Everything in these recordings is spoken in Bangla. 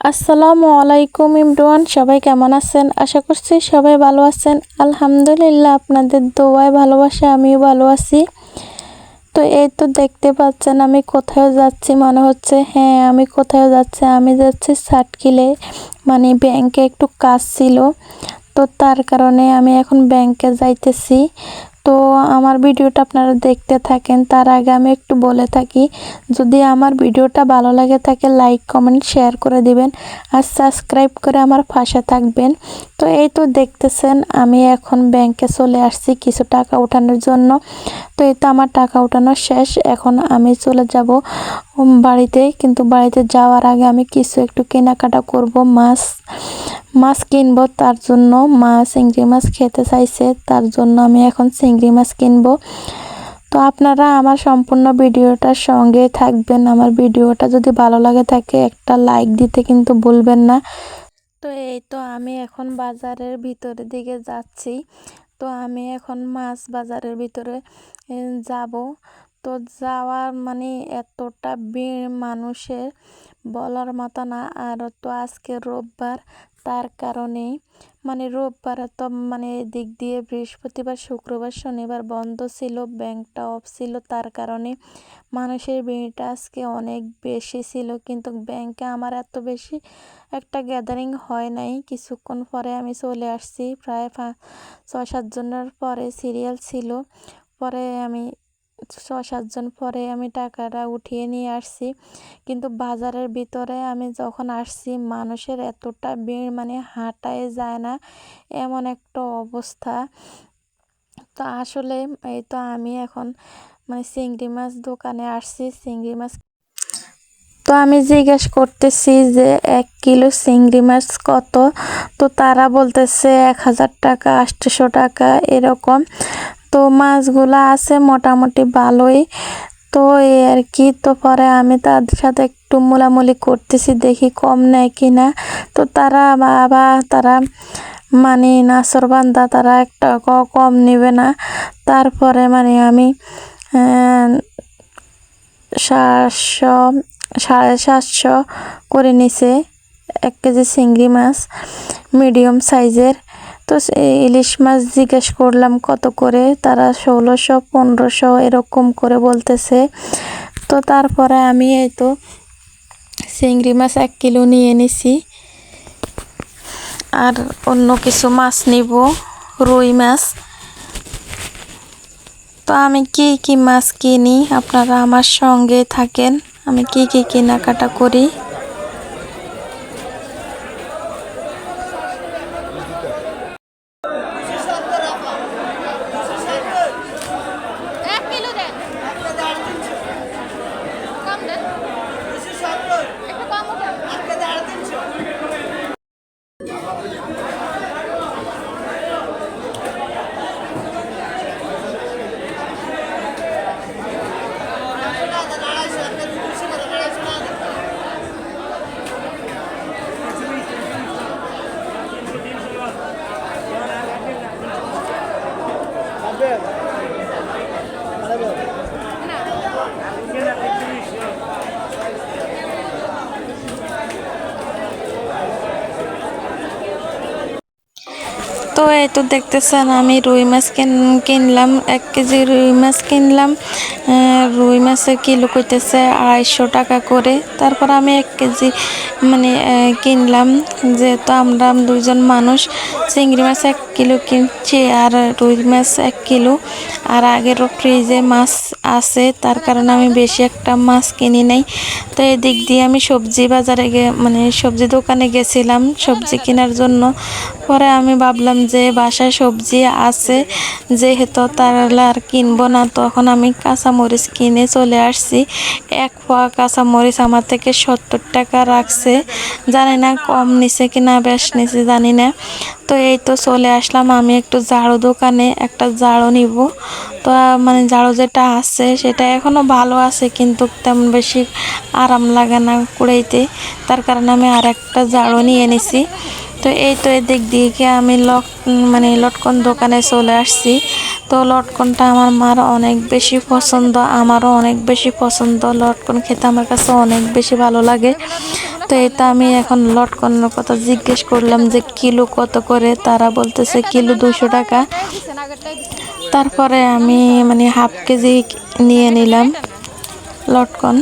আসসালামু আলাইকুম ইমরান সবাই কেমন আছেন? আশা করছি সবাই ভালো আছেন। আলহামদুলিল্লাহ আপনাদের দোয়ায় ভালোবাসা, আমিও ভালো আছি। তো এই তো দেখতে পাচ্ছেন আমি কোথায় যাচ্ছি, মনে হচ্ছে হ্যাঁ আমি কোথায় যাচ্ছি? আমি যাচ্ছি সাটকিলে মানে ব্যাংকে একটু কাজ ছিল। তো তার কারণে আমি এখন ব্যাংকে যাইতেছি। তো আমার ভিডিওটা আপনারা দেখতে থাকেন, তার আগে আমি একটু বলে থাকি, যদি আমার ভিডিওটা ভালো লাগে থাকে, লাইক, কমেন্ট, শেয়ার করে দিবেন আর সাবস্ক্রাইব করে আমার পাশে থাকবেন। তো এই তো দেখতেছেন, আমি এখন ব্যাংকে চলে আসছি কিছু টাকা ওঠানোর জন্য। তো এই তো আমার টাকা ওঠানো শেষ, এখন আমি চলে যাব বাড়িতে। কিন্তু বাড়িতে যাওয়ার আগে আমি কিছু একটু কেনাকাটা করব, মাছ মাছ কিনবো, তার জন্য মা চিংড়ি মাছ খেতে চাইছে, তার জন্য আমি এখন চিংড়ি মাছ কিনবো। তো আপনারা আমার সম্পূর্ণ ভিডিওটার সঙ্গে থাকবেন। আমার ভিডিওটা যদি ভালো লাগে থাকে, একটা লাইক দিতে কিন্তু বলবেন না। তো এই তো আমি এখন বাজারের ভিতরের দিকে যাচ্ছি। তো আমি এখন মাছ বাজারের ভিতরে যাব। তো যাওয়ার মানে এতটা ভিড় মানুষের বলার মতো না। আর তো আজকে রোববার, তার কারণেই। মানে রোববার তো মানে দিক দিয়ে বৃহস্পতিবার, শুক্রবার, শনিবার বন্ধ ছিল, ব্যাংকটা অফ ছিল, তার কারণে মানুষের ভিড়টা আজকে অনেক বেশি ছিল। কিন্তু ব্যাংকে আমার এত বেশি একটা গ্যাদারিং হয় নাই। কিছুক্ষণ পরে আমি চলে আসছি, প্রায় ছয় সাতজনের পরে সিরিয়াল ছিল। পরে আমি ছ সাতজন পরে আমি টাকাটা উঠিয়ে নিয়ে আসছি। কিন্তু বাজারের ভিতরে আমি যখন আসছি, মানুষের এতটা ভিড় মানে হাঁটাই যায় না। এমন একটা অবস্থা। তো আসলে এই তো আমি এখন মানে চিংড়ি মাছ দোকানে আসছি, চিংড়ি মাছ তো আমি জিজ্ঞেস করতেছি যে, এক কিলো চিংড়ি মাছ কত? তো তারা বলতেছে, এক হাজার টাকা আটশোশো টাকা, এরকম। তো মাছগুলো আছে মোটামুটি ভালোই। তো এই আর কি, তো পরে আমি তাদের সাথে একটু মোলামুলি করতেছি, দেখি কম নেয় কি না তো তারা বাবা, তারা মানে নাসরবান্ধা তারা একটা কম নেবে না। তারপরে মানে আমি সাতশো, সাড়ে সাতশো করে নিছে, এক কেজি চিংড়ি মাছ, মিডিয়াম সাইজের। তো ইলিশ মাছ জিজ্ঞেস করলাম, কত করে? তারা ষোলোশো, পনেরোশো এরকম করে বলতেছে। তো তারপরে আমি এই তো চিংড়ি মাছ এক কিলো নিয়ে নিছি। আর অন্য কিছু মাছ নিব, রুই মাছ। তো আমি কি কি মাছ কিনি? আপনারা আমার সঙ্গে থাকেন। আমি কি কি কেনাকাটা করি? তো এই তো দেখতেছেন, আমি রুই মাছ কিনলাম, এক কেজি রুই মাছ কিনলাম। রুই মাছের কিলো করতেছে আড়াইশো টাকা করে। তারপর আমি এক কেজি মানে কিনলাম। যেহেতু আমরা দুজন মানুষ, চিংড়ি মাছ এক কিলো কিনছি আর রুই মাছ এক কিলো। আর আগেরও ফ্রিজে মাছ আছে, তার কারণে আমি বেশি একটা মাছ কিনি নাই। তো এদিক দিয়ে আমি সবজি বাজারে গে মানে সবজি দোকানে গেছিলাম, সবজি কেনার জন্য। পরে আমি ভাবলাম যে বাসায় সবজি আছে, যেহেতু তাহলে আর কিনবো না। তখন আমি কাঁচামরিচ কিনে চলে আসছি। এক পোয়া কাঁচামরিচ আমার থেকে সত্তর টাকা রাখছে। জানি না কম নিছে কি না বেশ নিছে, জানি না। তো এই তো চলে আসলাম। আমি একটু ঝাড়ু দোকানে একটা ঝাড়ু নিব। তো মানে ঝাড়ু যেটা আছে সেটা এখনও ভালো আছে, কিন্তু তেমন বেশি আরাম লাগে না কুড়াইতে। তার কারণে আমি আর একটা ঝাড়ু নিয়ে নিছি। তো এই তো এদিক দিকে আমি লক মানে লটকন দোকানে চলে আসছি। তো লটকনটা আমার মার অনেক বেশি পছন্দ, আমারও অনেক বেশি পছন্দ। লটকন খেতে আমার কাছে অনেক বেশি ভালো লাগে। তো এটা আমি এখন লটকনের কথা জিজ্ঞেস করলাম যে কিলো কত করে? তারা বলতেছে কিলো দুশো টাকা। তারপরে আমি মানে হাফ কেজি নিয়ে নিলাম লটকন।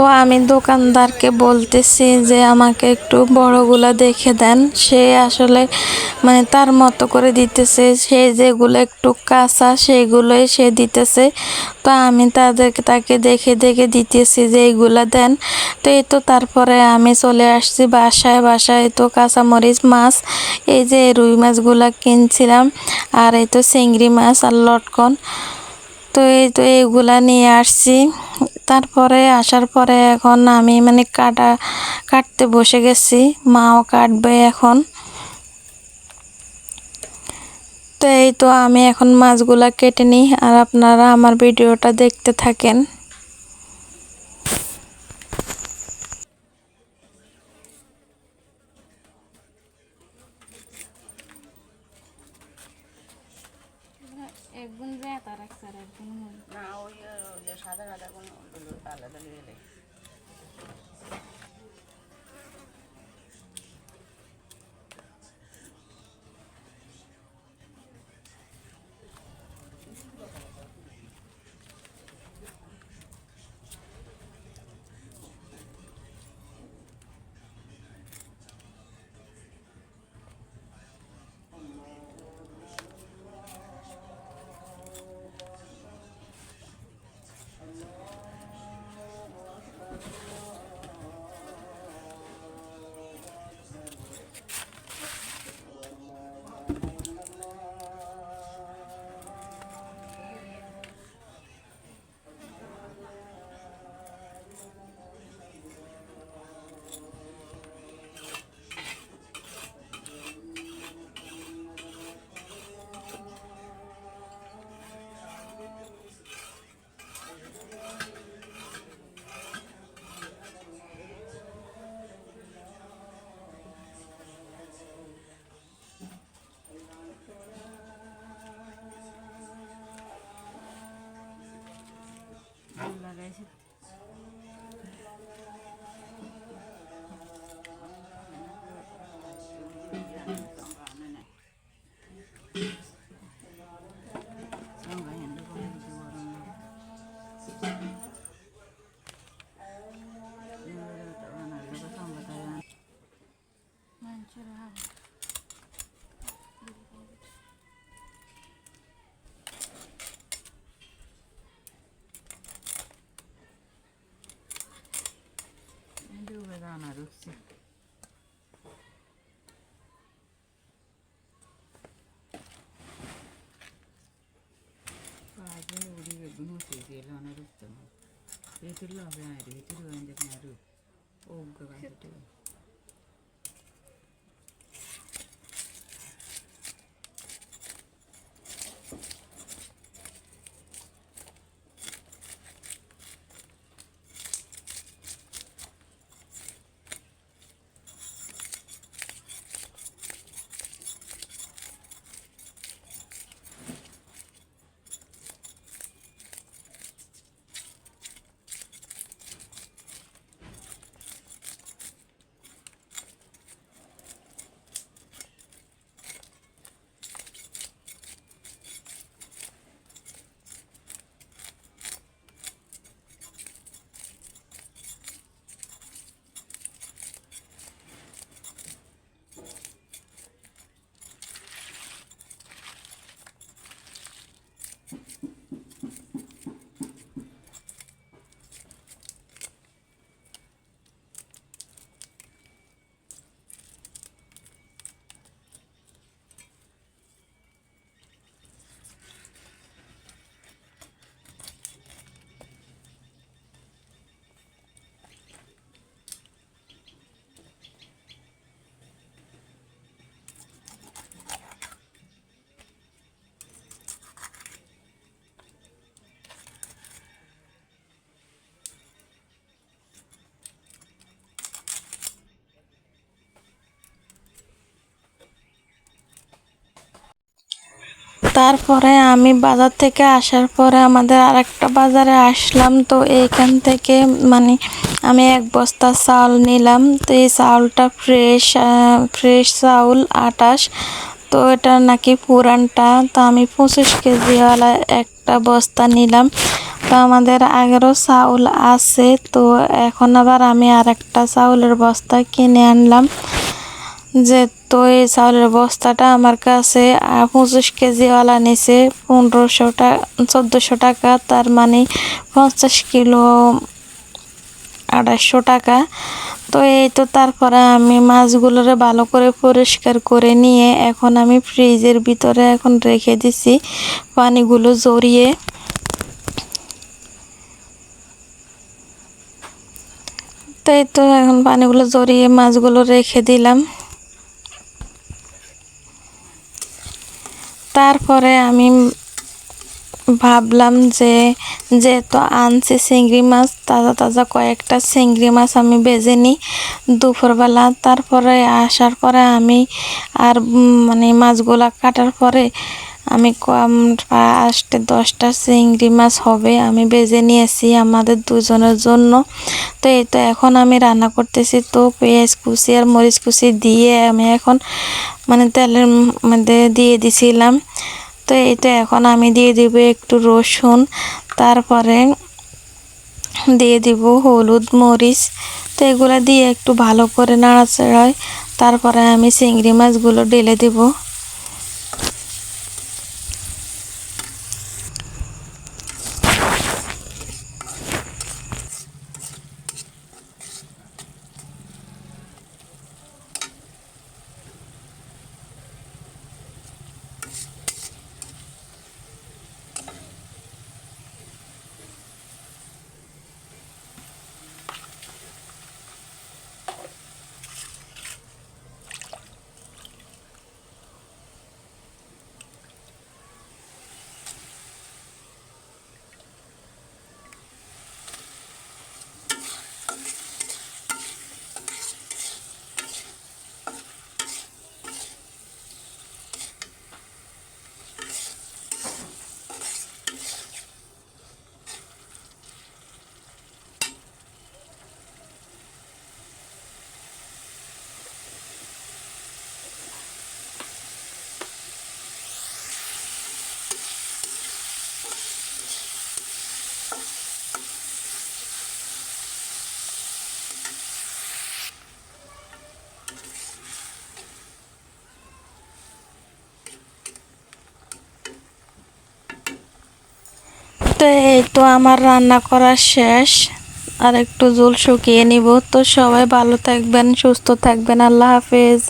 তো আমি দোকানদারকে বলতেছি যে আমাকে একটু বড়গুলা দেখে দেন। সে আসলে মানে তার মতো করে দিতেছে। সে যেগুলো একটু কাঁচা সেগুলোই সে দিতেছে। তো আমি তাদেরকে তাকে দেখে দেখে দিতেছি যে এইগুলা দেন। তো এই তো তারপরে আমি চলে আসছি বাসায়। বাসায় তো কাঁচামরিচ মাছ, এই যে রুই মাছগুলা কিনছিলাম। আর এই তো চিংড়ি মাছ আর লটকন। তো এই, তো এইগুলা নিয়ে আসছি। তারপরে আসার পরে এখন আমি মানে কাটা, কাটতে বসে গেছি। মাও কাটবে এখন। তো এই তো আমি এখন মাছগুলা কেটে নিই। আর আপনারা আমার ভিডিওটা দেখতে থাকেন। একগুণ রেতা রাখছে আর একগুণ না ওই ওই সাদা সাদা কোনো আলাদা নিয়ে 联系他。পাঁচে উড়ি বেগুন হচ্ছে দিয়ে দানা ঢুকতে না ভিতরে হবে তারপরে আমি বাজার থেকে আসার পরে আমাদের আরেকটা বাজারে আসলাম। তো এইখান থেকে মানে আমি এক বস্তা চাউল নিলাম। তো এই চাউলটা ফ্রেশ ফ্রেশ চাউল, আটাশ। তো এটা নাকি পুরানটা। তো আমি পঁচিশ কেজিওয়ালা একটা বস্তা নিলাম। তো আমাদের আগেরও চাউল আছে। তো এখন আবার আমি আর একটা চাউলের বস্তা কিনে আনলাম। যে তো এই চাউলের বস্তাটা আমার কাছে পঁচিশ কেজিওয়ালা নিছে, পনেরোশো টাকা চোদ্দোশো টাকা, তার মানে পঞ্চাশ কিলো, আড়াইশো টাকা। তো এই তো তারপরে আমি মাছগুলোরে ভালো করে পরিষ্কার করে নিয়ে এখন আমি ফ্রিজের ভিতরে এখন রেখে দিছি পানিগুলো জড়িয়ে। তো এই তো এখন পানিগুলো জড়িয়ে মাছগুলো রেখে দিলাম। তারপরে আমি ভাবলাম যে যেহেতু আনছি চিংড়ি মাছ তাজা তাজা কয়েকটা চিংড়ি মাছ আমি বেজে নিই দুপুরবেলা। তারপরে আসার পরে আমি আর মানে মাছগুলা কাটার পরে আমি কম পাঁচটা দশটা চিংড়ি মাছ হবে, আমি বেজে নিয়েছি আমাদের দুজনের জন্য। তো এই তো এখন আমি রান্না করতেছি তো পেঁয়াজ কুচি আর মরিচ কুচি দিয়ে আমি এখন মানে তেলের মধ্যে দিয়ে দিছিলাম। তো এই তো এখন আমি দিয়ে দিব একটু রসুন, তারপরে দিয়ে দিব হলুদ মরিচ। তো এগুলো দিয়ে একটু ভালো করে নাড়াচাড়াই তারপরে আমি চিংড়ি মাছগুলো ঢেলে দেব। তো এই তো আমার রান্না করা শেষ। আর একটু জল শুকিয়ে নিব। তো সবাই ভালো থাকবেন, সুস্থ থাকবেন। আল্লাহ হাফেজ।